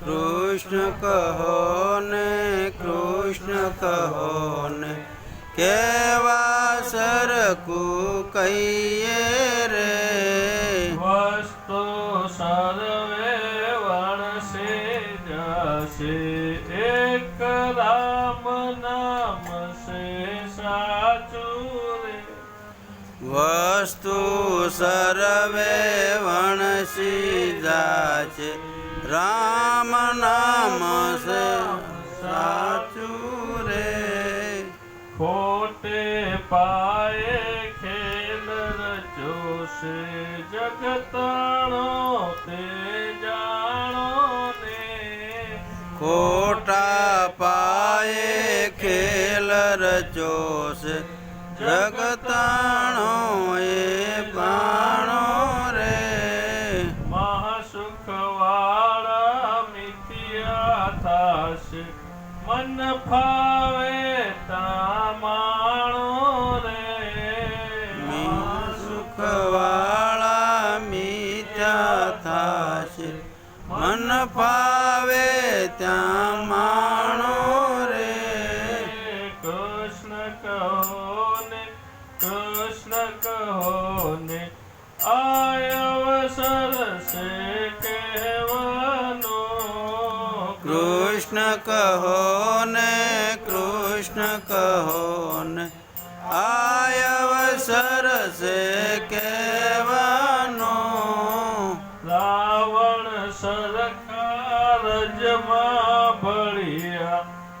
કૃષ્ણ કહો ને કૃષ્ણ કહો ને કેવા સરકું કહીએ રે? વસ્તુ સર્વે વણસે જશે એક રામ નામ સે સાચું રે. વસ્તુ સર્વે વણસી જાશે રામ નામ છે સાચું રે. ખોટે પાયે ખેલ રચોશે જગતાણો તે જાણો ને. ખોટા પાયે જગતાણો એ બાણો રે. મહાસુખવાળા વાળા મિથ્યા થાશે મન ફાવે તા માણો રે. સુખવાળા મિત્યા થાશે મન ફાવે ત્યાં માણો કહો ને અવસર છે કહેવાનો. કૃષ્ણ કહો ને કૃષ્ણ કહો ને અવસર છે કહેવાનો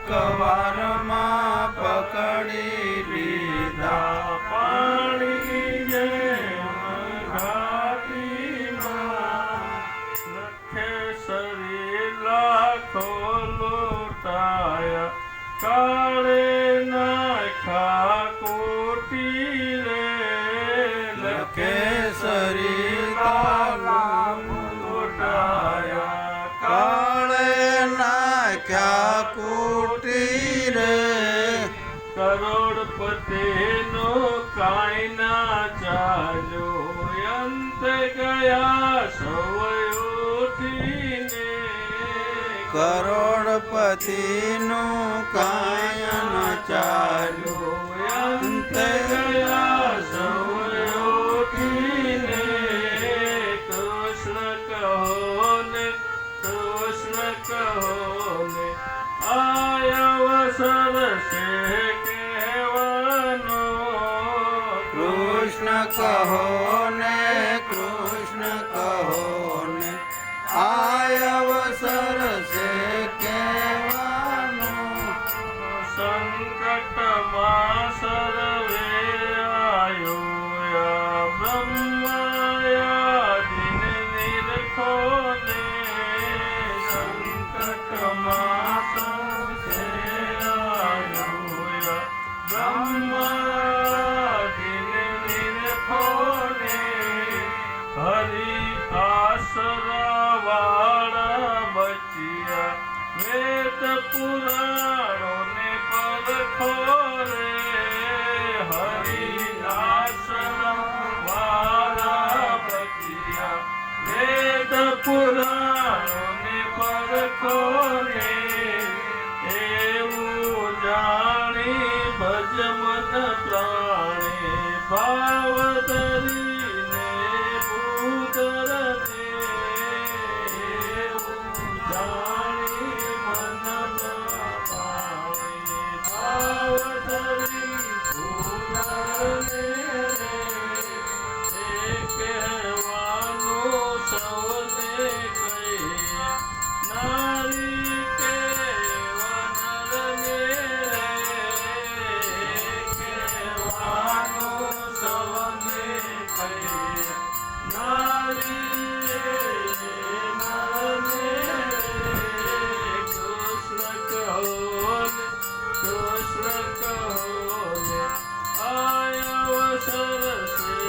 અંતે કાળની આટીમાં રાવણ સરકાર જમા ભળિયા અંતે કાળની આટીમાં પલક વારમાં પકડે લીધા પાણી શરીર લાખો લૂંટાયા. કાળે નાખા કરોડપતિ નો કાંઈ ના ચાલ્યો. અંત ગયા સૌ કરોડપતિનો કાંઈ ના ચાલ્યું. અંત ગયા સૌ ઉઠીને. કૃષ્ણ કહો ને, કૃષ્ણ કહો ને આય કહો ને કૃષ્ણ કહો ને આય અવસર છે કહેવાનો. સંકટમાં સર્વે આયો યા બ્રહ્માયા દિન નિરખો ને સંકટમાં સર્વે નિરખો ને હરિ આસરા વાળા બચિયા, વેદ પુરાણો ને પરખો રે હરિ આસરા વાળા બચિયા, વેદ પુરાણો ને પરખો રે એવું જાણી ભજ મન પ્રાણે, ભાવ कहो आया शरसे